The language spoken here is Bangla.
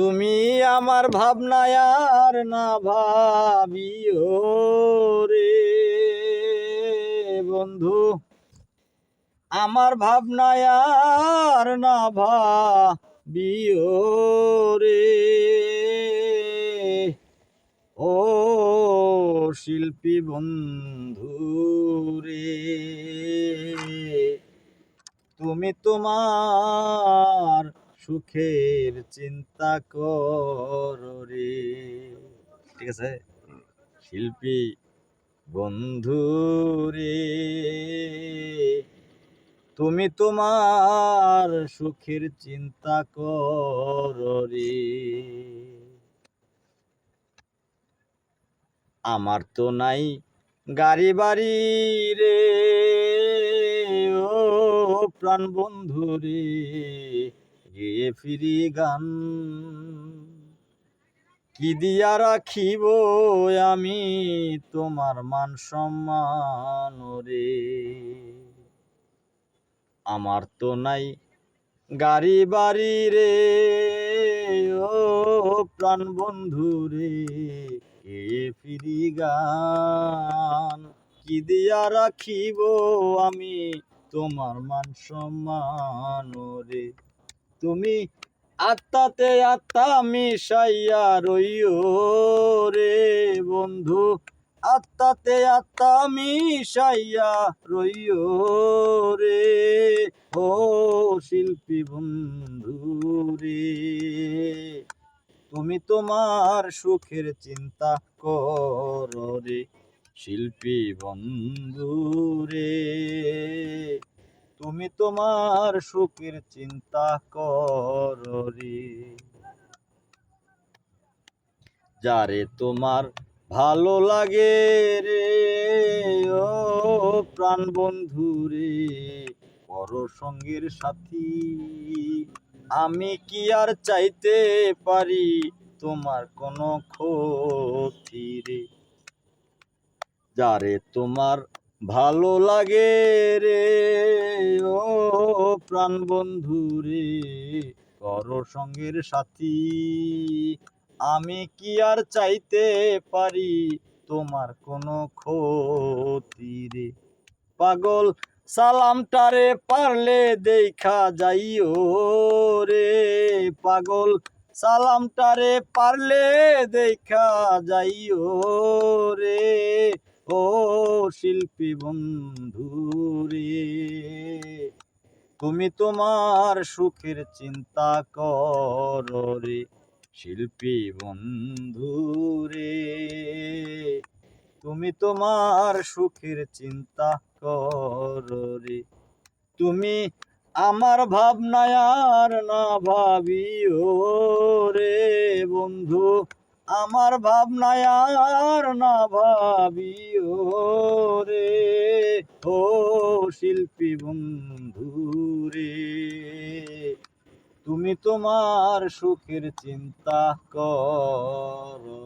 তুমি আমার ভাবনায় আর না ভাবিও রে বন্ধু। আমার ভাবনায় আর না ভাবিও রে। ও শিল্পী বন্ধু রে, তুমি তোমার সুখের চিন্তা করো ঠিক আছে? শিল্পী বন্ধু রে, তুমি তোমার সুখের চিন্তা করো আমার তো নাই গাড়ি বাড়ি রে, ও প্রাণ বন্ধু রে। গিয়ে ফিরি গান। কি দিয়া রাখিব আমি তোমার মান সম্মান রে? আমার তো নাই গাড়ি বাড়ি রে, ও প্রাণ বন্ধু রে। এ ফিরি গান কি দিয়া রাখিব আমি তোমার মান সম্মান রে? তুমি আত্মাতে আত্মা মিশাইয়া রইও রে বন্ধু। আত্মাতে আত্মা মিশাইয়া রইও রে ও শিল্পী বন্ধু রে। তুমি তোমার সুখের চিন্তা কর রে শিল্পী বন্ধু রে। তুমি তোমার সুখের চিন্তা করো যারে তোমার ভালো লাগে রে, ও প্রাণ বন্ধু রে, পর সঙ্গের সাথী। আমি কি আর চাইতে পারি তোমার কোনো ক্ষতি রে। যারে তোমার ভালো লাগে রে, ও প্রাণ বন্ধু রে, কর সঙ্গের সাথী। আমি কি আর চাইতে পারি তোমার কোনো ক্ষতি রে? পাগল সালামটারে পারলে দেখা যাইও রে। পাগল সালামটারে পারলে দেখা যাইও রে। ও শিল্পী বন্ধু রে তুমি তোমার সুখের চিন্তা করো রে শিল্পী বন্ধু রে তুমি তোমার সুখের চিন্তা করো তুমি আমার ভাবনায় আর না ভাবিও রে বন্ধু। আমার ভাবনায় আর না ভাবিও রে। ও শিল্পী বন্ধু রে, তুমি তোমার সুখের চিন্তা করো।